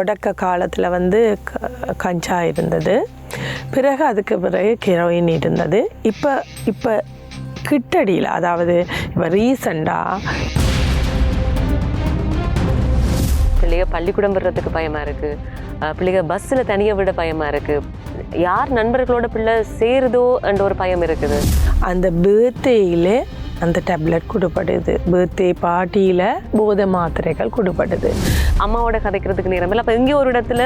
தொடக்க காலத்தில் வந்து கஞ்சா இருந்தது. பிறகு அதுக்கு பிறகு ஹெரோயின் இருந்தது. இப்போ இப்போ கிட்டடியில் அதாவது இப்போ ரீசண்டாக பிள்ளைக பள்ளிக்கூடம் விடுறதுக்கு பயமா இருக்கு. அஹ் பிள்ளைக பஸ்ஸில் தனியாக விட பயமா இருக்கு. யார் நண்பர்களோட பிள்ளை சேருதோ என்ற ஒரு பயம் இருக்குது. அந்த பேர்த்டேயில் அந்த டேப்லெட் கொடுப்படுது பர்த்டே பார்ட்டியில் போதை மாத்திரைகள் கொடுப்படுது அம்மாவோட கதைக்கிறதுக்கு நேரம் இல்லை. அப்போ எங்கேயோ ஒரு இடத்துல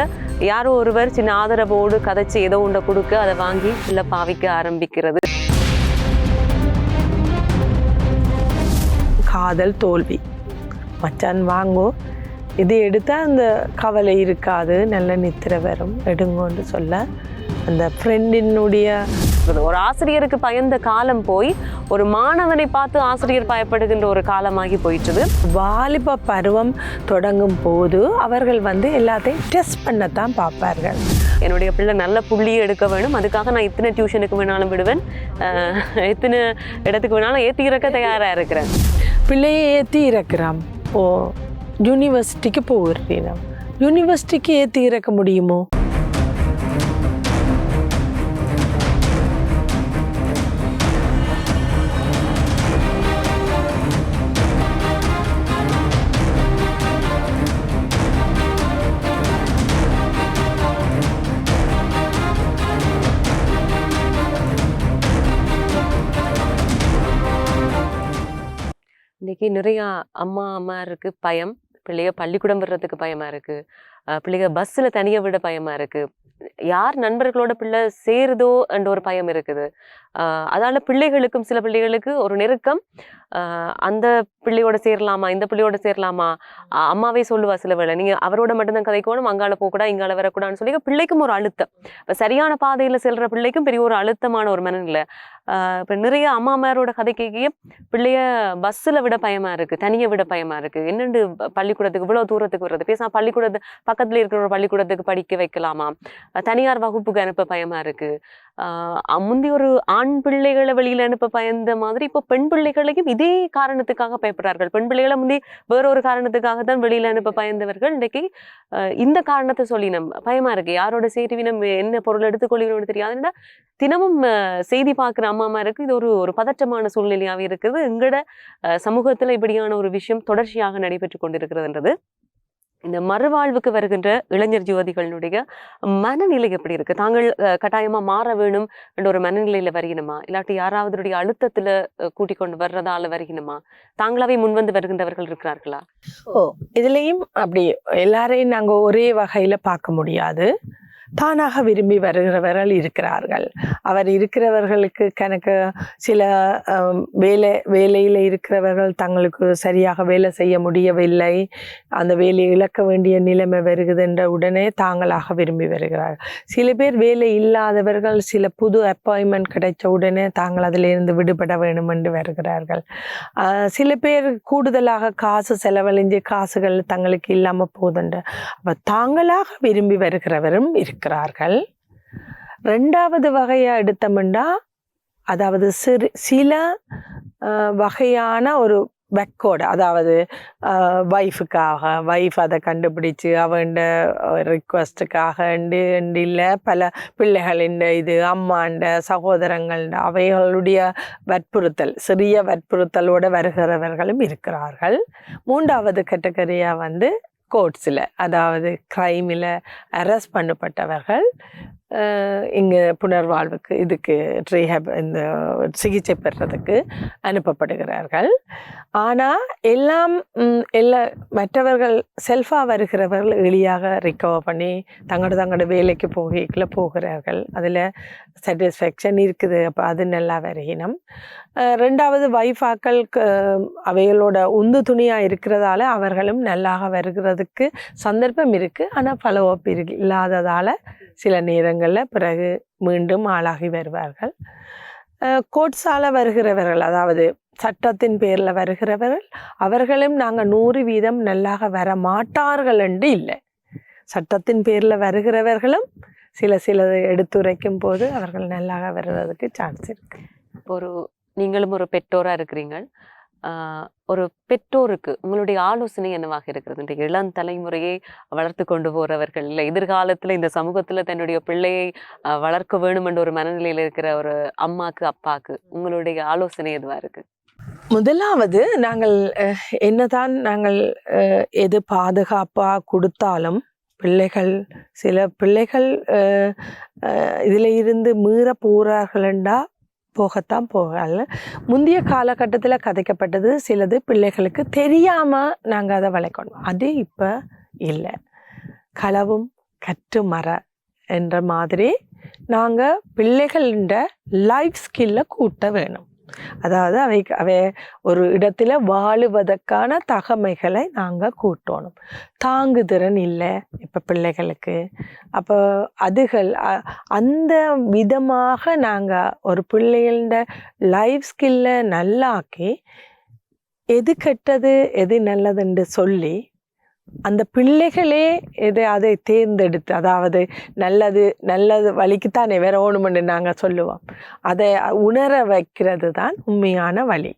யாரோ ஒருவர் சின்ன ஆதரவோடு கதைச்சு ஏதோ ஒன்றை கொடுக்க அதை வாங்கி இல்லை பாவிக்க ஆரம்பிக்கிறது. காதல் தோல்வி. மச்சான் வாங்கோ. இது எடுத்தால் அந்த கவலை இருக்காது நல்ல நித்திரை வரும் எடுங்கோன்னு சொல்ல அந்த ஃப்ரெண்டினுடைய ஒரு ஆசிரியருக்கு பயந்த காலம் போய் ஒரு மாணவனை பார்த்து ஆசிரியர் பயப்படுகின்ற ஒரு காலமாகி போயிட்டுது. வாலிப பருவம் தொடங்கும் போது அவர்கள் வந்து எல்லாத்தையும் டெஸ்ட் பண்ணத்தான் பார்ப்பார்கள். என்னுடைய பிள்ளை நல்ல புள்ளியை எடுக்க வேணும் அதுக்காக நான் இத்தனை டியூஷனுக்கு வேணாலும் விடுவேன் எத்தனை இடத்துக்கு வேணாலும் ஏற்றி இறக்க தயாராக இருக்கிறேன். பிள்ளையை ஏற்றி இறக்குறான். ஓ யூனிவர்சிட்டிக்கு போகிறேன் யூனிவர்சிட்டிக்கு ஏற்றி இறக்க முடியுமோ? இன்னைக்கு நிறையா அம்மா அம்மா இருக்குது பயம். பிள்ளைய பள்ளிக்கூடம் விடுறதுக்கு பயமாக இருக்குது அஹ் பிள்ளைக பஸ்ஸில் தனியாக விட பயமாக இருக்குது யார் நண்பர்களோட பிள்ளை சேருதோ என்ற ஒரு பயம் இருக்குது. அதால பிள்ளைகளுக்கும் சில பிள்ளைகளுக்கு ஒரு நெருக்கம். ஆஹ் அந்த பிள்ளையோட சேரலாமா இந்த பிள்ளையோட சேரலாமா? அம்மாவே சொல்லுவா சில வேளை நீங்க அவரோட மட்டும்தான் கதைக்கணும் அங்கால போகக்கூடாது இங்கால வரக்கூடாதுன்னு சொல்லி பிள்ளைக்கும் ஒரு அழுத்தம். இப்போ சரியான பாதையில் செல்ற பிள்ளைக்கும் பெரிய ஒரு அழுத்தமான ஒரு மனநிலை. ஆஹ் நிறைய அம்மாமாரோட கதை கேட்க பிள்ளைய பஸ்ஸில் விட பயமா இருக்கு தனியை விட பயமா இருக்கு. என்னென்னு பள்ளிக்கூடத்துக்கு இவ்வளவு தூரத்துக்கு வர்றது? பேசாம பள்ளிக்கூடத்து பக்கத்துல இருக்கிற ஒரு பள்ளிக்கூடத்துக்கு படிக்க வைக்கலாமா? தனியார் வகுப்புக்கு அனுப்ப பயமா இருக்கு. முந்தி ஒரு ஆண் பிள்ளைகளை வெளியில அனுப்ப பயந்த மாதிரி இப்போ பெண் பிள்ளைகளையும் இதே காரணத்துக்காக பயப்படுறார்கள். பெண் பிள்ளைகளை முந்தி வேறொரு காரணத்துக்காக தான் வெளியில அனுப்ப பயந்தவர்கள். இன்னைக்கு இந்த காரணத்தை சொல்லி நம்ம பயமா இருக்கு. யாரோட சேருவினம் என்ன பொருள் எடுத்துக்கொள்கிறோம்னு தெரியாதுன்னா தினமும் செய்தி பார்க்குற அம்மா அம்மா இருக்கு. இது ஒரு ஒரு பதற்றமான சூழ்நிலையாகவே இருக்குது. எங்களோட சமூகத்தில் இப்படியான ஒரு விஷயம் தொடர்ச்சியாக நடைபெற்று கொண்டிருக்கிறதுன்றது. இந்த மறுவாழ்வுக்கு வருகின்ற இளைஞர் யுவதிகளுடைய மனநிலை எப்படி இருக்கு? தாங்கள் கட்டாயமா மாற வேணும் என்ற ஒரு மனநிலையில வருகினுமா இல்லாட்டி யாராவது அழுத்தத்துல கூட்டிக் கொண்டு வர்றதால வருகினுமா தாங்களாவே முன்வந்து வருகின்றவர்கள் இருக்கிறார்களா? ஓ இதுலயும் அப்படி எல்லாரையும் நாங்கள் ஒரே வகையில பார்க்க முடியாது. தானாக விரும்பி வருகிறவர்கள் இருக்கிறார்கள். அவர் இருக்கிறவர்களுக்கு கணக்கு சில வேலை வேலையில் இருக்கிறவர்கள் தங்களுக்கு சரியாக வேலை செய்ய முடியவில்லை. அந்த வேலையை இழக்க வேண்டிய நிலைமை வருகுதுன்ற உடனே தாங்களாக விரும்பி வருகிறார்கள். சில பேர் வேலை இல்லாதவர்கள் சில புது அப்பாயின்மெண்ட் கிடைச்ச உடனே தாங்கள் அதிலிருந்து விடுபட வேண்டும் என்று வருகிறார்கள். சில பேர் கூடுதலாக காசு செலவழிஞ்சு காசுகள் தங்களுக்கு இல்லாமல் போதுண்டு அப்போ தாங்களாக விரும்பி வருகிறவரும் இருக்கிறார்கள் ரெண்டாவது வகையை எடுத்தோம்னா அதாவது சிறு சில வகையான ஒரு வெக்கோடு அதாவது ஒய்ஃபுக்காக ஒய்ஃப் அதை கண்டுபிடிச்சு அவண்ட ரிக்வஸ்ட்டுக்காக இல்லை பல பிள்ளைகளின் இது அம்மாண்ட சகோதரங்கள்ட அவைகளுடைய வற்புறுத்தல் சிறிய வற்புறுத்தலோடு வருகிறவர்களும் இருக்கிறார்கள். மூன்றாவது கேட்டகரியாக வந்து கோர்ட்ஸில் அதாவது க்ரைமில் அரெஸ்ட் பண்ணப்பட்டவர்கள் இங்கே புனர்வாழ்வுக்கு இதுக்கு ரீஹப் இந்த சிகிச்சை பெறுறதுக்கு அனுப்பப்படுகிறார்கள். ஆனால் எல்லாம் எல்லா மற்றவர்கள் செல்ஃபாக வருகிறவர்கள் எளியாக ரிகவர் பண்ணி தங்களோட தங்களோட வேலைக்கு போகிக்குள்ள போகிறார்கள். அதில் சாட்டிஸ்ஃபேக்ஷன் இருக்குது. அப்போ அது நல்லா வருகினம். ரெண்டாவது வைஃபாக்கள் அவைகளோட உந்து துணியாக இருக்கிறதால அவர்களும் நல்லாக வருகிறதுக்கு சந்தர்ப்பம் இருக்குது ஆனால் ஃபாலோ அப் இல்லாததால் சில நேரங்களில் பிறகு மீண்டும் ஆளாகி வருவார்கள். கோட்ஸால் வருகிறவர்கள் அதாவது சட்டத்தின் பேரில் வருகிறவர்கள் அவர்களும் நாங்கள் நூறு வீதம் நல்லாக வர மாட்டார்கள் என்று இல்லை. சட்டத்தின் பேரில் வருகிறவர்களும் சில சில எடுத்துரைக்கும் போது அவர்கள் நல்லாக வருவதற்கு சான்ஸ் இருக்கு. ஒரு நீங்களும் ஒரு பெற்றோராக இருக்கிறீங்கள் ஒரு பெற்றோருக்கு உங்களுடைய ஆலோசனை என்னவாக இருக்கிறது? இந்த இளம் தலைமுறையை வளர்த்து கொண்டு போறவர்கள் இல்லை எதிர்காலத்தில் இந்த சமூகத்தில் தன்னுடைய பிள்ளையை வளர்க்க வேணும் என்ற ஒரு மனநிலையில் இருக்கிற ஒரு அம்மாக்கு அப்பாக்கு உங்களுடைய ஆலோசனை எதுவாக இருக்கு? முதலாவது நாங்கள் என்னதான் நாங்கள் எது பாதுகாப்பாக கொடுத்தாலும் பிள்ளைகள் சில பிள்ளைகள் இதில் இருந்து மீற போகிறார்கள்டா போகத்தான் போகல. முந்தைய காலகட்டத்தில் கதைக்கப்பட்டது சிலது பிள்ளைகளுக்கு தெரியாமல் நாங்கள் அதை வளைக்கணும் அது இப்போ இல்லை. களவும் கற்று மர என்ற மாதிரி நாங்கள் பிள்ளைகளின் லைஃப் ஸ்கில்லை கூட்ட வேணும். அதாவது அவை அவை ஒரு இடத்துல வாழுவதற்கான தகமைகளை நாங்கள் கூட்டணும். தாங்குதிறன் இல்லை இப்போ பிள்ளைகளுக்கு. அப்போ அதுகள் அந்த விதமாக நாங்கள் ஒரு பிள்ளைகள லைஃப் ஸ்கில்லை நல்லாக்கி எது கெட்டது எது நல்லதுன்னு சொல்லி அந்த பிள்ளைகளே எதை அதை தேர்ந்தெடுத்து அதாவது நல்லது நல்லது வழிக்குத்தானே வேற ஓணுமென்று நாங்கள் சொல்லுவோம். அதை உணர வைக்கிறது தான் உண்மையான வழி.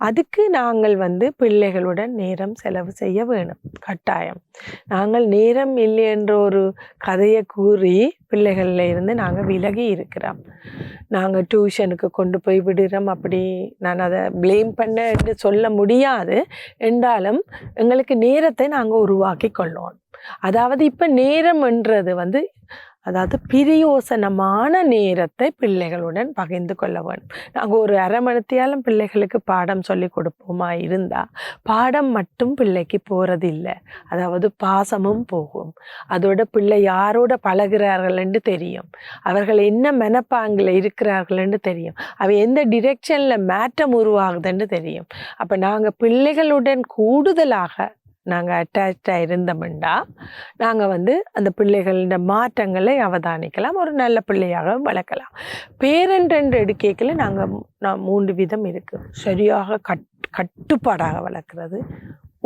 அதுக்கு நாங்கள் வந்து பிள்ளைகளுடன் நேரம் செலவு செய்ய வேணும். கட்டாயம். நாங்கள் நேரம் இல்லை என்ற ஒரு கதையை கூறி பிள்ளைகளில் இருந்து நாங்கள் விலகி இருக்கிறோம். நாங்கள் டியூஷனுக்கு கொண்டு போய் விடுறோம். அப்படி நான் அதை ப்ளேம் பண்ண என்று சொல்ல முடியாது. என்றாலும் எங்களுக்கு நேரத்தை நாங்கள் உருவாக்கி கொள்ளணும் அதாவது இப்போ நேரம்ன்றது வந்து அதாவது பிரியோசனமான நேரத்தை பிள்ளைகளுடன் பகிர்ந்து கொள்ள வேண்டும். நாங்கள் ஒரு அரை மணித்தியாலும் பிள்ளைகளுக்கு பாடம் சொல்லி கொடுப்போமா இருந்தால் பாடம் மட்டும் பிள்ளைக்கு போகிறது இல்லை அதாவது பாசமும் போகும். அதோட பிள்ளை யாரோட பழகிறார்கள்னு தெரியும். அவர்கள் என்ன மனப்பாங்கில் இருக்கிறார்கள்னு தெரியும். அவை எந்த டிரெக்ஷனில் மாற்றம் உருவாகுதுன்னு தெரியும். அப்போ நாங்கள் பிள்ளைகளுடன் கூடுதலாக நாங்கள் அட்டாச்சாக இருந்தோம்டா. நாங்கள் வந்து அந்த பிள்ளைகளின் மாற்றங்களை அவதானிக்கலாம். ஒரு நல்ல பிள்ளையாக வளர்க்கலாம். பேரண்ட் என்று எடுக்கையில் நாங்கள் நான் மூன்று விதம் இருக்குது சரியாக கட் கட்டுப்பாடாக வளர்க்குறது.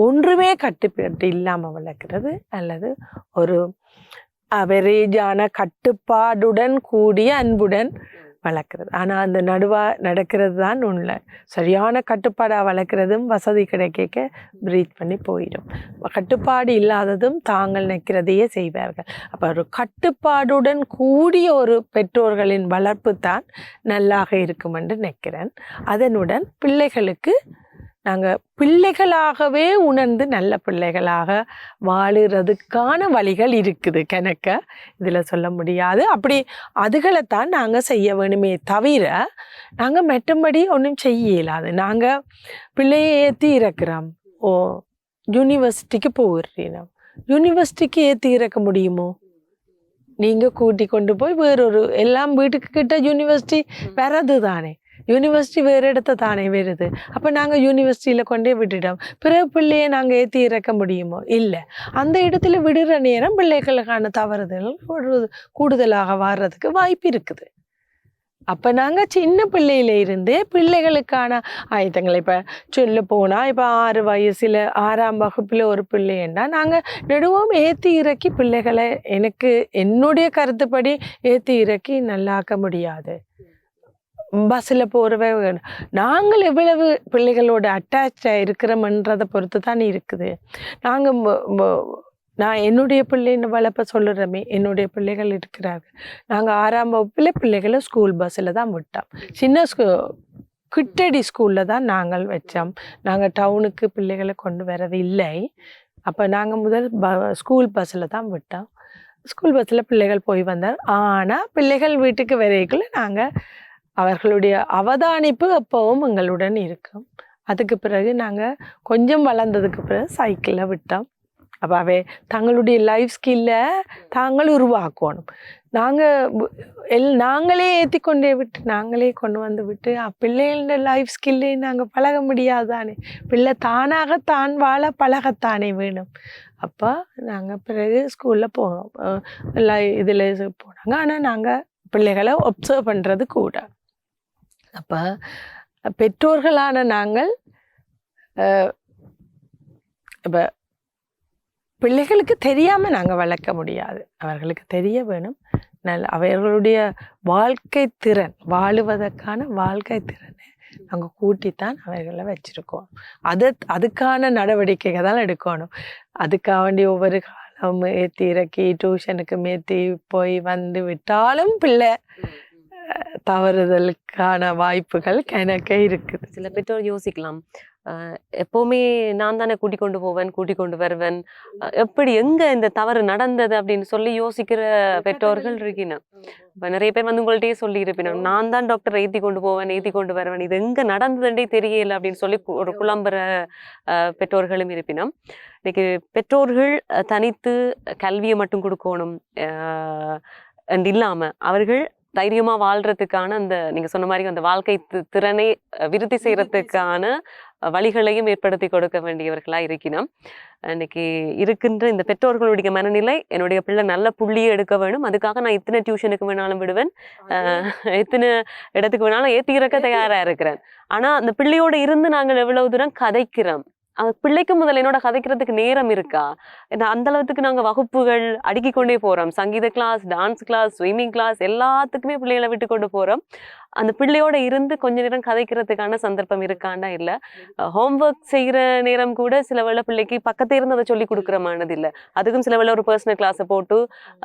ஒன்றுமே கட்டுப்பாட்டு இல்லாமல் வளர்க்குறது. அல்லது ஒரு அவரேஜான கட்டுப்பாடுடன் கூடிய அன்புடன் வளர்க்குறது. ஆனால் அந்த நடுவாக நடக்கிறது தான் உண்மை. சரியான கட்டுப்பாடாக வளர்க்குறதும் வசதி கிடைக்க ப்ரீத் பண்ணி போயிடும். கட்டுப்பாடு இல்லாததும் தாங்கள் நிற்கிறதையே செய்வார்கள். அப்போ ஒரு கட்டுப்பாடுடன் கூடிய ஒரு பெற்றோர்களின் வளர்ப்பு தான் நல்லாக இருக்கும் என்று நினைக்கிறேன். அதனுடன் பிள்ளைகளுக்கு நாங்கள் பிள்ளைகளாகவே உணர்ந்து நல்ல பிள்ளைகளாக வாழுறதுக்கான வழிகள் இருக்குது கணக்க. இதில் சொல்ல முடியாது. அப்படி அதுகளைத்தான் நாங்கள் செய்ய வேணுமே தவிர நாங்கள் மற்றபடி ஒன்றும் செய்ய இயலாது. நாங்கள் பிள்ளையை ஏற்றி இறக்குறோம். ஓ யூனிவர்சிட்டிக்கு போயிடுறீங்க. யூனிவர்சிட்டிக்கு ஏற்றி இறக்க முடியுமோ? நீங்கள் கூட்டி கொண்டு போய் வேறொரு எல்லாம் வீட்டுக்கு கிட்ட யூனிவர்சிட்டி வர்றது தானே யூனிவர்சிட்டி வேறு இடத்த தானே வருது. அப்போ நாங்கள் யூனிவர்சிட்டியில் கொண்டே விட்டுட்டோம். பிறகு பிள்ளையை நாங்கள் ஏற்றி இறக்க முடியுமோ? இல்லை. அந்த இடத்துல விடுற நேரம் பிள்ளைகளுக்கான தவறுதல் கூடுதலாக வர்றதுக்கு வாய்ப்பு இருக்குது. அப்போ நாங்கள் சின்ன பிள்ளையில இருந்தே பிள்ளைகளுக்கான ஆயுதங்கள் இப்போ சொல்ல போனால் இப்போ ஆறு வயசில் ஆறாம் வகுப்பில் ஒரு பிள்ளைன்னா நாங்கள் நெடுவோம் ஏற்றி இறக்கி பிள்ளைகளை எனக்கு என்னுடைய கருத்துப்படி ஏற்றி இறக்கி நல்லாக்க முடியாது. பஸ்ஸில் போகிறவ நாங்கள் எவ்வளவு பிள்ளைகளோட அட்டாச்சாக இருக்கிறோம்ன்றதை பொறுத்து தான் இருக்குது நாங்கள் நான் என்னுடைய பிள்ளைன்னு வளர்ப்ப சொல்லுறமே என்னுடைய பிள்ளைகள் இருக்கிறார்கள் நாங்கள் ஆறாம் வகுப்பில் பிள்ளைகளை ஸ்கூல் பஸ்ஸில் தான் விட்டோம். சின்ன ஸ்கூ கிட்டடி ஸ்கூலில் தான் நாங்கள் வச்சோம். நாங்கள் டவுனுக்கு பிள்ளைகளை கொண்டு வரது இல்லை. அப்போ நாங்கள் முதல் ப ஸ்கூல் பஸ்ஸில் தான் விட்டோம். ஸ்கூல் பஸ்ஸில் பிள்ளைகள் போய் வந்தார் ஆனால் பிள்ளைகள் வீட்டுக்கு வரைக்குள்ள நாங்கள் அவர்களுடைய அவதானிப்பு அப்பவும் எங்களுடன் இருக்கும். அதுக்கு பிறகு நாங்கள் கொஞ்சம் வளர்ந்ததுக்கு பிறகு சைக்கிளில் விட்டோம். அப்போ அவை தங்களுடைய லைஃப் ஸ்கில்லை தாங்கள் உருவாக்கணும் நாங்கள் எல் நாங்களே ஏற்றி கொண்டே விட்டு நாங்களே கொண்டு வந்து விட்டு பிள்ளைகளோட லைஃப் ஸ்கில்லே நாங்கள் பழக முடியாதானே? பிள்ளை தானாக தான் வாழ பழகத்தானே வேணும். அப்போ நாங்கள் பிறகு ஸ்கூலில் போனோம். இதில் போனாங்க. ஆனால் நாங்கள் பிள்ளைகளை ஒப்சர்வ் பண்ணுறது கூட. அப்போ பெற்றோர்களான நாங்கள் இப்போ பிள்ளைகளுக்கு தெரியாமல் நாங்கள் வளர்க்க முடியாது. அவர்களுக்கு தெரிய வேணும். நல்ல அவர்களுடைய வாழ்க்கை திறன் வாழுவதற்கான வாழ்க்கை திறனை நாங்கள் கூட்டித்தான் அவர்களை வச்சுருக்கோம். அது அதுக்கான நடவடிக்கைகள் தான் எடுக்கணும். அதுக்காக வேண்டி ஒவ்வொரு காலம் ஏற்றி இறக்கி டியூஷனுக்கு மேற்றி போய் வந்து விட்டாலும் பிள்ளை தவறுதலுக்கான வாய்ப்புகள் கணக்கே இருக்குது. சில பெற்றோர் யோசிக்கலாம். அஹ் எப்பவுமே நான் தானே கூட்டி கொண்டு போவேன் கூட்டி கொண்டு வருவேன். எப்படி எங்க இந்த தவறு நடந்தது அப்படின்னு சொல்லி யோசிக்கிற பெற்றோர்கள் இருக்கணும் இப்ப நிறைய பேர் வந்து உங்கள்ட்டயே சொல்லி இருப்பினும் நான் தான் டாக்டர் ஏத்தி கொண்டு போவேன் ஏத்தி கொண்டு வருவேன். இது எங்க நடந்ததுன்றே தெரியல அப்படின்னு சொல்லி கு- ஒரு அஹ், பெற்றோர்களும் இருப்பினும் இன்னைக்கு பெற்றோர்கள் தனித்து கல்வியை மட்டும் கொடுக்கணும் அஹ், and இல்லாம அவர்கள் தைரியமா வாழ்றதுக்கான அந்த நீங்க சொன்ன மாதிரி அந்த வாழ்க்கை திறனை விருத்தி செய்யறதுக்கான அஹ், வழிகளையும் ஏற்படுத்தி கொடுக்க வேண்டியவர்களா இருக்கணும். இன்னைக்கு இருக்கின்ற இந்த பெற்றோர்களுடைய மனநிலை என்னுடைய பிள்ளை நல்ல புள்ளியை எடுக்க வேணும். அதுக்காக நான் இத்தனை டியூஷனுக்கு வேணாலும் விடுவேன். எத்தனை இடத்துக்கு வேணாலும் ஏத்தி இறக்க தயாரா இருக்கிறேன். ஆனா அந்த பிள்ளையோட இருந்து நாங்கள் எவ்வளவு தூரம் கதைக்கிறோம். பிள்ளைக்கு முதல்ல என்னோட கதைக்கிறதுக்கு நேரம் இருக்கா? அந்த அளவுக்கு நாங்க வகுப்புகள் அடுக்கி கொண்டே போறோம். சங்கீத class dance class swimming class எல்லாத்துக்குமே பிள்ளைகளை விட்டு கொண்டு போறோம். அந்த பிள்ளையோட இருந்து கொஞ்ச நேரம் கதைக்கிறதுக்கான சந்தர்ப்பம் இருக்காண்டா இல்ல. ஹோம்ஒர்க் செய்யற நேரம் கூட சில வேளை பிள்ளைக்கு பக்கத்துல இருந்து அதை சொல்லி கொடுக்குறமானது இல்ல. அதுக்கும் சில வேளை ஒரு பர்சனல் கிளாஸை போட்டு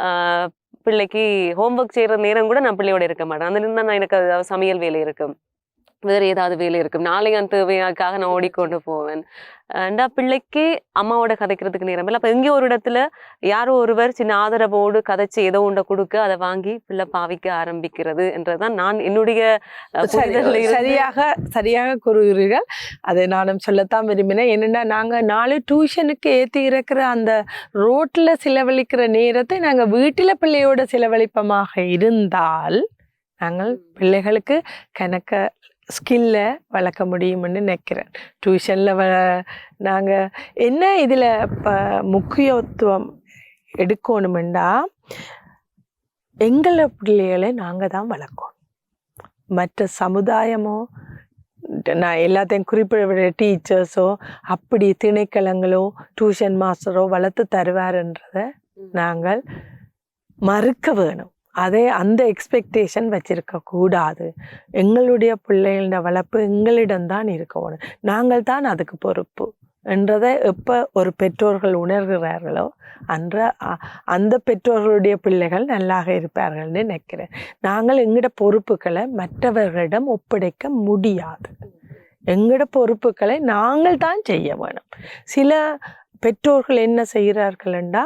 ஆஹ் பிள்ளைக்கு ஹோம்ஒர்க் செய்யற நேரம் கூட நான் பிள்ளையோட இருக்க மாட்டேன். அந்த நேரம் தான் நான் எனக்கு சமையல் வேலை இருக்கும். வேறு ஏதாவது வேலை இருக்கும். நாளைக்கு அந்த தேவையாக்காக நான் ஓடிக்கொண்டு போவேன். அண்டா பிள்ளைக்கு அம்மாவோட கதைக்கிறதுக்கு நேரம் இல்லை. அப்போ எங்கேயோ ஒரு இடத்துல யாரோ ஒருவர் சின்ன ஆதரவோடு கதைச்சு ஏதோ ஒன்றை கொடுக்க அதை வாங்கி பிள்ளை பாவிக்க ஆரம்பிக்கிறது என்றதுதான் நான் என்னுடைய சரியாக சரியாக கூறுகிறீர்கள். அதை நானும் சொல்லத்தான் விரும்பினேன். என்னென்னா நாங்கள் நாலு டியூஷனுக்கு ஏற்றி இருக்கிற அந்த ரோட்டில் செலவழிக்கிற நேரத்தை நாங்கள் வீட்டில் பிள்ளையோட செலவழிப்பமாக இருந்தால் நாங்கள் பிள்ளைகளுக்கு கணக்க ஸ்கில்லை வளர்க்க முடியும்னு நினைக்கிறேன். டியூஷனில் வ நாங்கள் என்ன இதில் இப்போ முக்கியத்துவம் எடுக்கணுமெண்டா எங்களை பிள்ளைகளை நாங்கள் தான் வளர்க்கணும். மற்ற சமுதாயமோ நான் எல்லாத்தையும் குறிப்பிட டீச்சர்ஸோ அப்படி திணைக்களங்களோ டியூஷன் மாஸ்டரோ வளர்த்து தருவாருன்றதை நாங்கள் மறுக்க வேணும். அதே அந்த எக்ஸ்பெக்டேஷன் வச்சிருக்க கூடாது. எங்களுடைய பிள்ளைகளோட வளர்ப்பு எங்களிடம்தான் இருக்கணும் நாங்கள் தான் அதுக்கு பொறுப்பு. என்றதை எப்போ ஒரு பெற்றோர்கள் உணர்கிறார்களோ அன்ற அ- அந்த பெற்றோர்களுடைய பிள்ளைகள் நல்லாக இருப்பார்கள்னு நினைக்கிறேன். நாங்கள் எங்களோட பொறுப்புகளை மற்றவர்களிடம் ஒப்படைக்க முடியாது. எங்களோட பொறுப்புகளை நாங்கள் தான் செய்ய வேணும். சில பெற்றோர்கள் என்ன செய்கிறார்கள்டா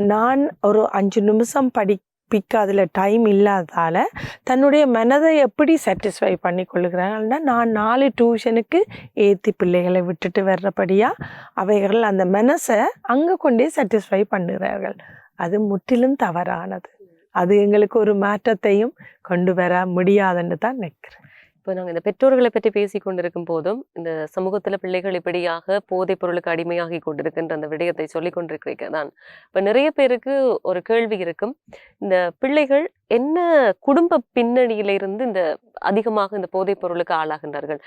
நான் ஒரு அஞ்சு நிமிஷம் படி பிக் அதில் டைம் இல்லாததால் தன்னுடைய மனதை எப்படி சாட்டிஸ்ஃபை பண்ணி கொள்ளுகிறாங்கன்னா நான் நாலு டியூஷனுக்கு ஏற்றி பிள்ளைகளை விட்டுட்டு வர்றபடியாக அவைகள் அந்த மனசை அங்கே கொண்டே சாட்டிஸ்ஃபை பண்ணுகிறார்கள். அது முற்றிலும் தவறானது. அது எங்களுக்கு ஒரு மாற்றத்தையும் கொண்டு வர முடியாதுன்னு தான் நினைக்கிறேன். இப்போ நாங்கள் இந்த பெற்றோர்களை பற்றி பேசி கொண்டிருக்கும் போதும் இந்த சமூகத்துல பிள்ளைகள் இப்படியாக போதைப் பொருளுக்கு அடிமையாகி கொண்டிருக்கின்ற அந்த விடயத்தை சொல்லி கொண்டிருக்கிறீங்க தான் இப்போ நிறைய பேருக்கு ஒரு கேள்வி இருக்கும். இந்த பிள்ளைகள் என்ன குடும்ப பின்னணியிலிருந்து இந்த அதிகமாக இந்த போதைப் பொருளுக்கு ஆளாகின்றார்கள்?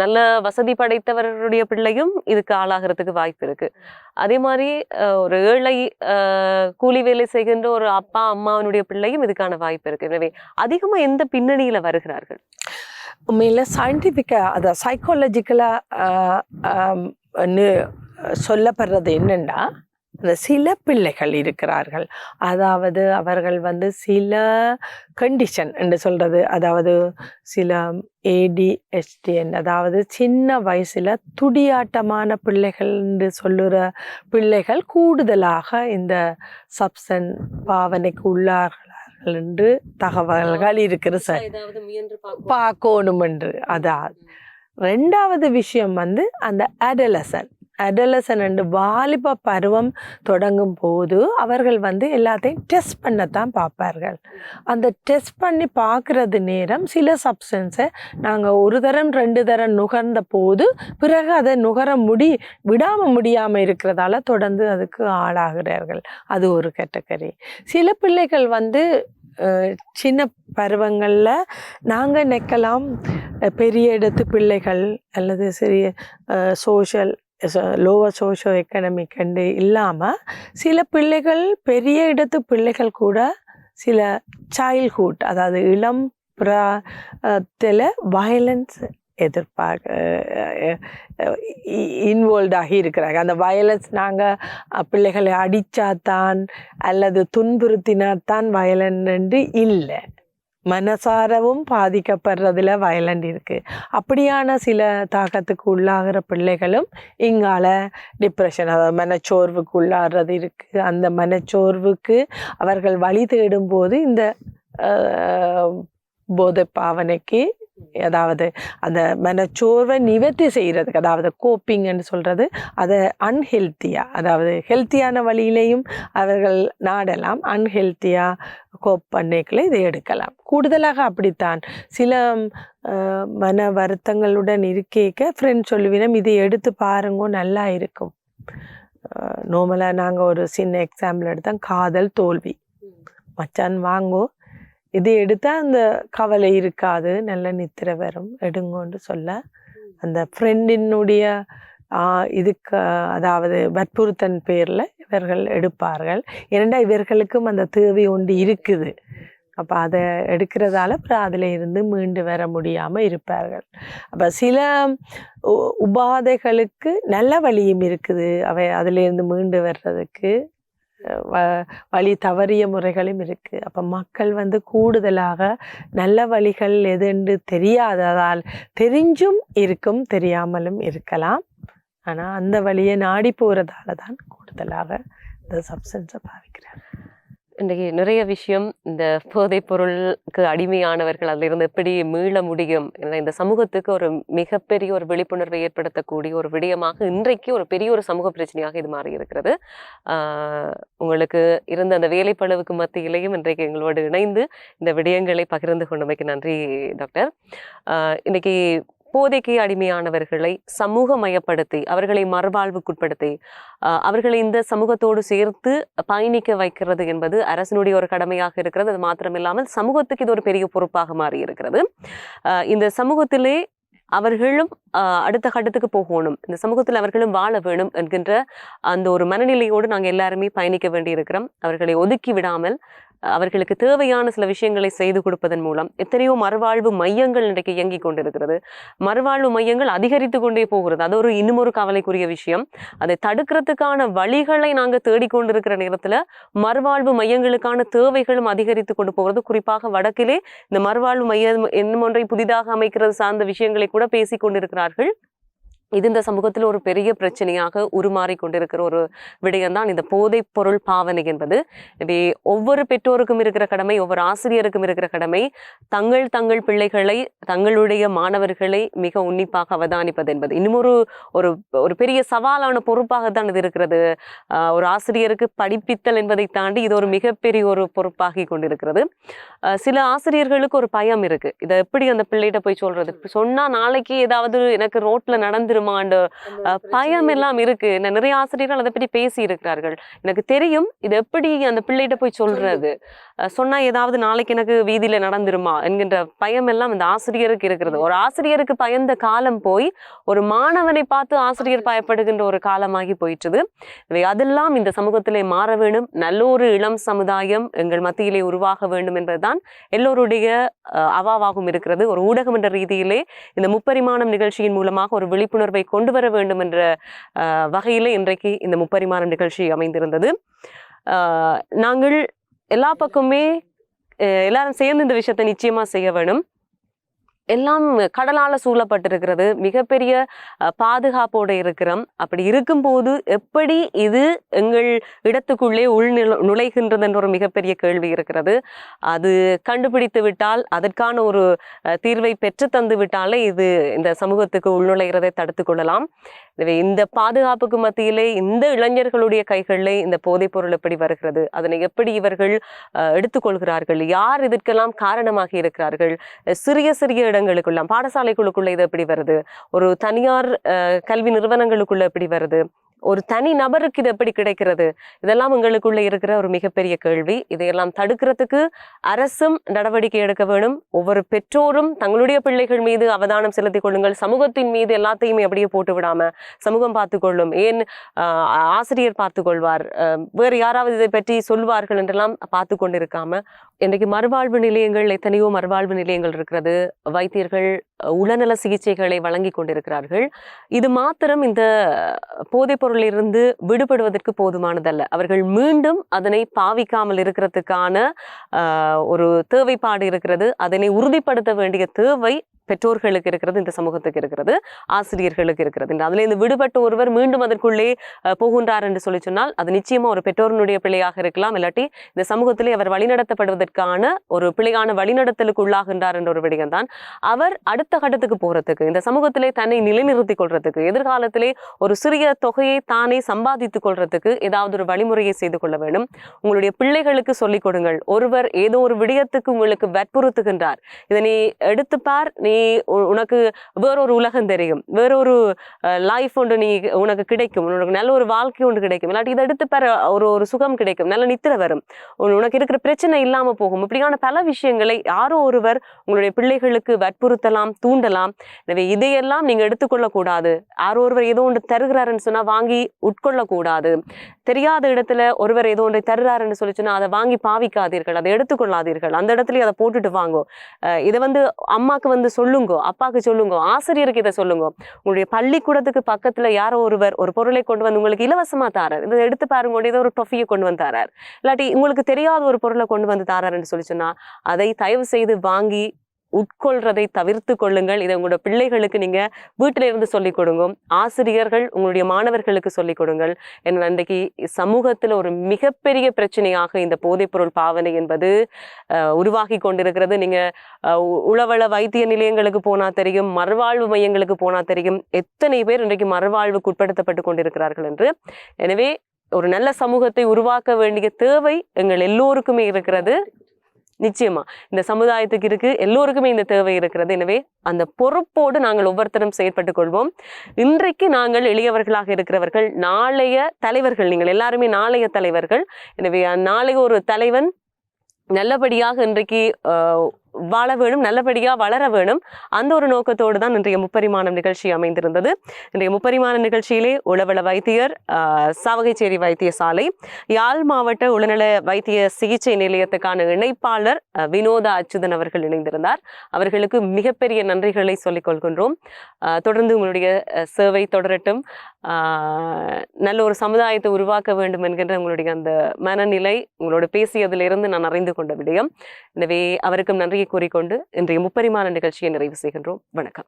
நல்ல வசதி படைத்தவர்களுடைய பிள்ளையும் இதுக்கு ஆளாகிறதுக்கு வாய்ப்பு இருக்கு. அதே மாதிரி ஒரு ஏழை ஆஹ் கூலி வேலை செய்கின்ற ஒரு அப்பா அம்மாவினுடைய பிள்ளையும் இதுக்கான வாய்ப்பு இருக்கு. எனவே அதிகமா எந்த பின்னணியில வருகிறார்கள்? உண்மையில் சயின்டிஃபிக்காக அதை சைக்காலஜிக்கலாக சொல்லப்படுறது என்னென்னா அந்த சில பிள்ளைகள் இருக்கிறார்கள். அதாவது அவர்கள் வந்து சில கண்டிஷன் என்று சொல்கிறது அதாவது சில ஏடிஎஸ்டிஎன் அதாவது சின்ன வயசில் துடியாட்டமான பிள்ளைகள் என்று சொல்லுற பிள்ளைகள் கூடுதலாக இந்த சப்சன் பாவனைக்கு உள்ளார்களார்கள் என்று தகவல்கள் இருக்கிற சார். பார்க்கணும். என்று அதான் ரெண்டாவது விஷயம் வந்து அந்த அடலசன் அடலசன் என்று வாலிப பருவம் தொடங்கும் போது அவர்கள் வந்து எல்லாத்தையும் டெஸ்ட் பண்ணத்தான் பார்ப்பார்கள். அந்த டெஸ்ட் பண்ணி பார்க்குறது நேரம் சில சப்ஸ்டன்ஸை நாங்கள் ஒரு தரம் ரெண்டு தரம் நுகர்ந்த போது பிறகு அதை நுகர முடி விடாமல் முடியாமல் இருக்கிறதால தொடர்ந்து அதுக்கு ஆளாகிறார்கள். அது ஒரு கேட்டகரி சில பிள்ளைகள் வந்து சின்ன பருவங்களில் நாங்கள் நிற்கலாம் பெரிய இடத்து பிள்ளைகள் அல்லது சிறிய சோஷியல் லோவர் சோஷியோ எக்கனமிக் கண்டு இல்லாமல் சில பிள்ளைகள் பெரிய இடத்து பிள்ளைகள் கூட சில சைல்ட்ஹுட் அதாவது இளம் புறாத்தில் வயலன்ஸ் எதிர்பார்க்க இன்வால்வ் ஆகி இருக்கிறாங்க. அந்த வயலன்ஸ் நாங்கள் பிள்ளைகளை அடித்தாதான் அல்லது துன்புறுத்தினாத்தான் என்று இல்லை. மனசாரவும் பாதிக்கப்படுறதுல வயலண்ட் இருக்குது அப்படியான சில தாக்கத்துக்கு உள்ளாகிற பிள்ளைகளும் இங்கால டிப்ரெஷன் அதாவது மனச்சோர்வுக்கு உள்ளாகிறது இருக்குது அந்த மனச்சோர்வுக்கு அவர்கள் வழி தேடும்போது இந்த போதை பாவனைக்கு அதாவது அந்த மனச்சோர்வை நிவர்த்தி செய்கிறதுக்கு அதாவது கோப்பிங்னு சொல்கிறது அதை அன்ஹெல்த்தியாக அதாவது ஹெல்த்தியான வழியிலையும் அவர்கள் நாடலாம் அன்ஹெல்த்தியாக கோப் பண்ணிக்கல இதை எடுக்கலாம். கூடுதலாக அப்படித்தான் சில மன வருத்தங்களுடன் இருக்கேக்க ஃப்ரெண்ட் சொல்லுவினம் இதை எடுத்து பாருங்க நல்லா இருக்கும். நார்மலாக நாங்கள் ஒரு சின்ன எக்ஸாம்பிள் எடுத்தோம் காதல் தோல்வி. மச்சான் வாங்கோ இது எடுத்தால் அந்த கவலை இருக்காது. நல்ல நித்திரை வரும் எடுங்கோன்னு சொல்ல அந்த ஃப்ரெண்டினுடைய இதுக்கு அதாவது வற்புறுத்தன் பேரில் இவர்கள் எடுப்பார்கள். ஏனெண்டா இவர்களுக்கும் அந்த தேவை ஒன்று இருக்குது. அப்போ அதை எடுக்கிறதால அப்புறம் அதில் இருந்து மீண்டு வர முடியாமல் இருப்பார்கள். அப்போ சில உ- உபாதைகளுக்கு நல்ல வழியும் இருக்குது. அவை அதிலிருந்து மீண்டு வர்றதுக்கு. வழி தவறிய முறைகளும் இருக்குது அப்போ மக்கள் வந்து கூடுதலாக நல்ல வழிகள் எதுன்னு தெரியாததால் தெரிஞ்சும் இருக்கும் தெரியாமலும் இருக்கலாம். ஆனால் அந்த வழியை நாடி போகிறதால தான் கூடுதலாக இந்த சப்ஸ்டன்ஸை பாவிக்கிறார் இன்றைக்கு நிறைய விஷயம் இந்த போதைப் பொருளுக்கு அடிமையானவர்கள் அதிலிருந்து எப்படி மீள முடியும் இந்த சமூகத்துக்கு ஒரு மிகப்பெரிய ஒரு விழிப்புணர்வை ஏற்படுத்தக்கூடிய ஒரு விடயமாக இன்றைக்கு ஒரு பெரிய ஒரு சமூக பிரச்சனையாக இது மாறி இருக்கிறது உங்களுக்கு இருந்த அந்த வேலைப்பளவுக்கு மத்தியிலையும் இன்றைக்கு எங்களோடு இணைந்து இந்த விடயங்களை பகிர்ந்து கொண்டமைக்கு நன்றி டாக்டர். இன்றைக்கி போதைக்கு அடிமையானவர்களை சமூகமயப்படுத்தி அவர்களை மறுவாழ்வுக்குட்படுத்தி அவர்களை இந்த சமூகத்தோடு சேர்த்து பயணிக்க வைக்கிறது என்பது அரசினுடைய ஒரு கடமையாக இருக்கிறது. அது மாத்திரமில்லாமல் சமூகத்துக்கு இது ஒரு பெரிய பொறுப்பாக மாறி இருக்கிறது இந்த சமூகத்திலே அவர்களும் அடுத்த கட்டத்துக்கு போகணும். இந்த சமூகத்தில் அவர்களும் வாழ வேணும் என்கின்ற அந்த ஒரு மனநிலையோடு நாங்கள் எல்லாருமே பயணிக்க வேண்டியிருக்கிறோம். அவர்களை ஒதுக்கி விடாமல் அவர்களுக்கு தேவையான சில விஷயங்களை செய்து கொடுப்பதன் மூலம் எத்தனையோ மறுவாழ்வு மையங்கள் இன்றைக்கு இயங்கிக் கொண்டிருக்கிறது. மறுவாழ்வு மையங்கள் அதிகரித்து கொண்டே போகிறது. அது ஒரு இன்னும் ஒரு கவலைக்குரிய விஷயம். அதை தடுக்கிறதுக்கான வழிகளை நாங்கள் தேடிக்கொண்டிருக்கிற நேரத்துல மறுவாழ்வு மையங்களுக்கான தேவைகளும் அதிகரித்து கொண்டு போகிறது. குறிப்பாக வடக்கிலே இந்த மறுவாழ்வு மையம் என்னும் ஒன்றை புதிதாக அமைக்கிறது சார்ந்த விஷயங்களை கூட பேசிக் கொண்டிருக்கிறார்கள். இது இந்த சமூகத்தில் ஒரு பெரிய பிரச்சனையாக உருமாறி கொண்டிருக்கிற ஒரு விடயம்தான் இந்த போதைப் பொருள் பாவனை என்பது. எனவே ஒவ்வொரு பெற்றோருக்கும் இருக்கிற கடமை ஒவ்வொரு ஆசிரியருக்கும் இருக்கிற கடமை தங்கள் தங்கள் பிள்ளைகளை தங்களுடைய மாணவர்களை மிக உன்னிப்பாக அவதானிப்பது என்பது. இன்னும் ஒரு ஒரு ஒரு பெரிய சவாலான பொறுப்பாக தான் இது இருக்கிறது. ஒரு ஆசிரியருக்கு படிப்பித்தல் என்பதை தாண்டி இது ஒரு மிகப்பெரிய ஒரு பொறுப்பாகி கொண்டிருக்கிறது. சில ஆசிரியர்களுக்கு ஒரு பயம் இருக்கு. இதை எப்படி அந்த பிள்ளைகிட்ட போய் சொல்றது? சொன்னா நாளைக்கு ஏதாவது எனக்கு ரோட்ல நடந்து ஆஹ் பயம் எல்லாம் இருக்கு. நான் நிறைய ஆசிரியர்கள் அதை பற்றி பேசி இருக்கிறார்கள் எனக்கு தெரியும் இது எப்படி அந்த பிள்ளைகிட்ட போய் சொல்றது? சொன்னா ஏதாவது நாளைக்கு எனக்கு வீதியில நடந்துருமா? என்கின்ற பயம் எல்லாம் இந்த ஆசிரியருக்கு இருக்கிறது. ஒரு ஆசிரியருக்கு பயந்த காலம் போய் ஒரு மாணவனை பார்த்து ஆசிரியர் பயப்படுகின்ற ஒரு காலமாகி போயிட்டுது இவை அதெல்லாம் இந்த சமூகத்திலே மாற வேண்டும். நல்ல ஒரு இளம் சமுதாயம் எங்கள் மத்தியிலே உருவாக வேண்டும் என்பதுதான் எல்லோருடைய அவாவாகவும் இருக்கிறது. ஒரு ஊடகம் என்ற ரீதியிலே இந்த முப்பரிமாணம் நிகழ்ச்சியின் மூலமாக ஒரு விழிப்புணர்வை கொண்டு வர வேண்டும் என்ற வகையில் இன்றைக்கு இந்த முப்பரிமாண நிகழ்ச்சி அமைந்திருந்தது. நாங்கள் எல்லா பக்கமே எல்லாரும் சேர்ந்து இந்த விஷயத்தை நிச்சயமா செய்ய வேணும். எல்லாம் கடலால சூழப்பட்டிருக்கிறது. மிகப்பெரிய பாதுகாப்போடு இருக்கிறோம். அப்படி இருக்கும்போது எப்படி இது எங்கள் இடத்துக்குள்ளே உள் நுழைகின்றது என்ற ஒரு மிகப்பெரிய கேள்வி இருக்கிறது. அது கண்டுபிடித்து விட்டால் அதற்கான ஒரு தீர்வை பெற்று தந்து விட்டாலே இது இந்த சமூகத்துக்கு உள்நுழைகிறதை தடுத்து கொள்ளலாம். எனவே இந்த பாதுகாப்புக்கு மத்தியிலே இந்த இளைஞர்களுடைய கைகளிலே இந்த போதைப்பொருள் எப்படி வருகிறது? அதனை எப்படி இவர்கள் அஹ், எடுத்துக்கொள்கிறார்கள் யார் இதற்கெல்லாம் காரணமாக இருக்கிறார்கள்? சிறிய சிறிய இடங்களுக்குள்ள பாடசாலைகளுக்குள்ள இது எப்படி வருது? ஒரு தனியார் கல்வி நிறுவனங்களுக்குள்ள எப்படி வருது? ஒரு தனி நபருக்கு இது எப்படி கிடைக்கிறது? இதெல்லாம் எங்களுக்குள்ள இருக்கிற ஒரு மிகப்பெரிய கேள்வி. இதையெல்லாம் தடுக்கிறதுக்கு அரசும் நடவடிக்கை எடுக்க வேணும் ஒவ்வொரு பெற்றோரும் தங்களுடைய பிள்ளைகள் மீது அவதானம் செலுத்திக் கொள்ளுங்கள். சமூகத்தின் மீது எல்லாத்தையுமே அப்படியே போட்டு விடாம சமூகம் பார்த்துக்கொள்ளும் ஏன் ஆசிரியர் பார்த்துக்கொள்வார் வேறு யாராவது இதை பற்றி சொல்வார்கள் என்றெல்லாம் பார்த்து கொண்டிருக்காம இன்றைக்கு மறுவாழ்வு நிலையங்கள் எத்தனையோ மறுவாழ்வு நிலையங்கள் இருக்கிறது. வைத்தியர்கள் அஹ், உளநல சிகிச்சைகளை வழங்கி கொண்டிருக்கிறார்கள். இது மாத்திரம் இந்த போதைப் பொருளிலிருந்து விடுபடுவதற்கு போதுமானதல்ல. அவர்கள் மீண்டும் அதனை பாவிக்காமல் இருக்கிறதுக்கான ஒரு தேவைப்பாடு இருக்கிறது. அதனை உறுதிப்படுத்த வேண்டிய தேவை பெற்றோர்களுக்கு இருக்கிறது இந்த சமூகத்துக்கு இருக்கிறது ஆசிரியர்களுக்கு இருக்கிறது. இந்த அதுல இருந்து விடுபட்ட ஒருவர் மீண்டும் அதற்குள்ளே போகின்றார் என்று சொல்லி சொன்னால் அது நிச்சயமாக ஒரு பெற்றோருடைய பிள்ளையாக இருக்கலாம். இல்லாட்டி இந்த சமூகத்திலே அவர் வழிநடத்தப்படுவதற்கான ஒரு பிள்ளையான வழிநடத்தலுக்கு உள்ளாகின்றார் என்ற ஒரு விடயம் தான். அவர் அடுத்த கட்டத்துக்கு போறதுக்கு இந்த சமூகத்திலே தன்னை நிலைநிறுத்திக் கொள்றதுக்கு எதிர்காலத்திலே ஒரு சிறிய தொகையை தானே சம்பாதித்துக் கொள்றதுக்கு ஏதாவது ஒரு வழிமுறையை செய்து கொள்ள வேண்டும். உங்களுடைய பிள்ளைகளுக்கு சொல்லிக் கொடுங்கள். ஒருவர் ஏதோ ஒரு விடயத்துக்கு உங்களுக்கு வற்புறுத்துகின்றார். இதை நீ எடுத்து பார் நீ உனக்கு வேறொரு உலகம் தெரியும். வேறொரு லைஃப் ஒன்று நீ உனக்கு கிடைக்கும். உனக்கு நல்ல ஒரு வாழ்க்கை ஒன்று கிடைக்கும். இல்லாட்டி இதை எடுத்து பெற ஒரு ஒரு சுகம் கிடைக்கும். நல்ல நித்திரை வரும். உனக்கு இருக்கிற பிரச்சனை இல்லாமல் போகும். இப்படியான பல விஷயங்களை யாரோ ஒருவர் உங்களுடைய பிள்ளைகளுக்கு வற்புறுத்தலாம் தூண்டலாம். எனவே இதையெல்லாம் நீங்கள் எடுத்துக்கொள்ளக்கூடாது. யாரோ ஒருவர் ஏதோ ஒன்று தருகிறாருன்னு சொன்னால் வாங்கி உட்கொள்ளக்கூடாது. தெரியாத இடத்துல ஒருவர் ஏதோ ஒன்றை தருகிறாருன்னு சொல்லி சொன்னா அதை வாங்கி பாவிக்காதீர்கள். அதை எடுத்துக்கொள்ளாதீர்கள். அந்த இடத்துலயே அதை போட்டுட்டு வாங்கோ. இதை வந்து அம்மாவுக்கு வந்து சொல்லுங்க அப்பாவுக்கு சொல்லுங்க ஆசிரியருக்கு இதை சொல்லுங்க. உங்களுடைய பள்ளிக்கூடத்துக்கு பக்கத்துல யாரோ ஒருவர் ஒரு பொருளை கொண்டு வந்து உங்களுக்கு இலவசமா தாரார். இதை எடுத்து பாருங்க ஏதோ ஒரு டொஃபியை கொண்டு வந்து தாரார். இல்லாட்டி உங்களுக்கு தெரியாத ஒரு பொருளை கொண்டு வந்து தாராருன்னு சொல்லி சொன்னா அதை தயவு செய்து வாங்கி உட்கொள்றதை தவிர்த்து கொள்ளுங்கள். இதை உங்களோட பிள்ளைகளுக்கு நீங்க வீட்டில இருந்து சொல்லிக் கொடுங்க. ஆசிரியர்கள் உங்களுடைய மாணவர்களுக்கு சொல்லிக் கொடுங்கள். ஏன்னா இன்றைக்கு சமூகத்தில் ஒரு மிகப்பெரிய பிரச்சனையாக இந்த போதைப்பொருள் பாவனை என்பது உருவாகி கொண்டிருக்கிறது. நீங்க உளவள வைத்திய நிலையங்களுக்கு போனா தெரியும் மறுவாழ்வு மையங்களுக்கு போனா தெரியும். எத்தனை பேர் இன்றைக்கு மறுவாழ்வுக்கு உட்படுத்தப்பட்டு கொண்டிருக்கிறார்கள் என்று. எனவே ஒரு நல்ல சமூகத்தை உருவாக்க வேண்டிய தேவை எங்கள் எல்லோருக்குமே இருக்கிறது. நிச்சயமா. இந்த சமுதாயத்துக்கு இருக்கு எல்லோருக்குமே இந்த தேவை இருக்கிறது. எனவே அந்த பொறுப்போடு நாங்கள் ஒவ்வொருத்தரும் செயற்பட்டுக் கொள்வோம். இன்றைக்கு நாங்கள் எளியவர்களாக இருக்கிறவர்கள் நாளைய தலைவர்கள் நீங்கள் எல்லாருமே நாளைய தலைவர்கள். எனவே நாளைய ஒரு தலைவன் நல்லபடியாக இன்றைக்கு வாழ வேணும் நல்லபடியா வளர வேணும். அந்த ஒரு நோக்கத்தோடு தான் இன்றைய முப்பரிமாணம் நிகழ்ச்சி அமைந்திருந்தது. இன்றைய முப்பரிமாண நிகழ்ச்சியிலே உளவள வைத்தியர் சாவகைச்சேரி வைத்தியசாலை யாழ் மாவட்ட உளநல வைத்திய சிகிச்சை நிலையத்துக்கான இணைப்பாளர் வினோத வினோதா அச்சுதன் அவர்கள் இணைந்திருந்தார். அவர்களுக்கு மிகப்பெரிய நன்றிகளை சொல்லிக் கொள்கின்றோம். அஹ், தொடர்ந்து உங்களுடைய சேவை தொடரட்டும். ஆஹ், நல்ல ஒரு சமுதாயத்தை உருவாக்க வேண்டும் என்கின்ற உங்களுடைய அந்த மனநிலை உங்களோட பேசியதிலிருந்து நான் அறிந்து கொண்ட விடயம். எனவே அவருக்கும் நன்றியை கூறிக்கொண்டு இன்றைய முப்பரிமாண நிகழ்ச்சியை நிறைவு செய்கின்றோம். வணக்கம்.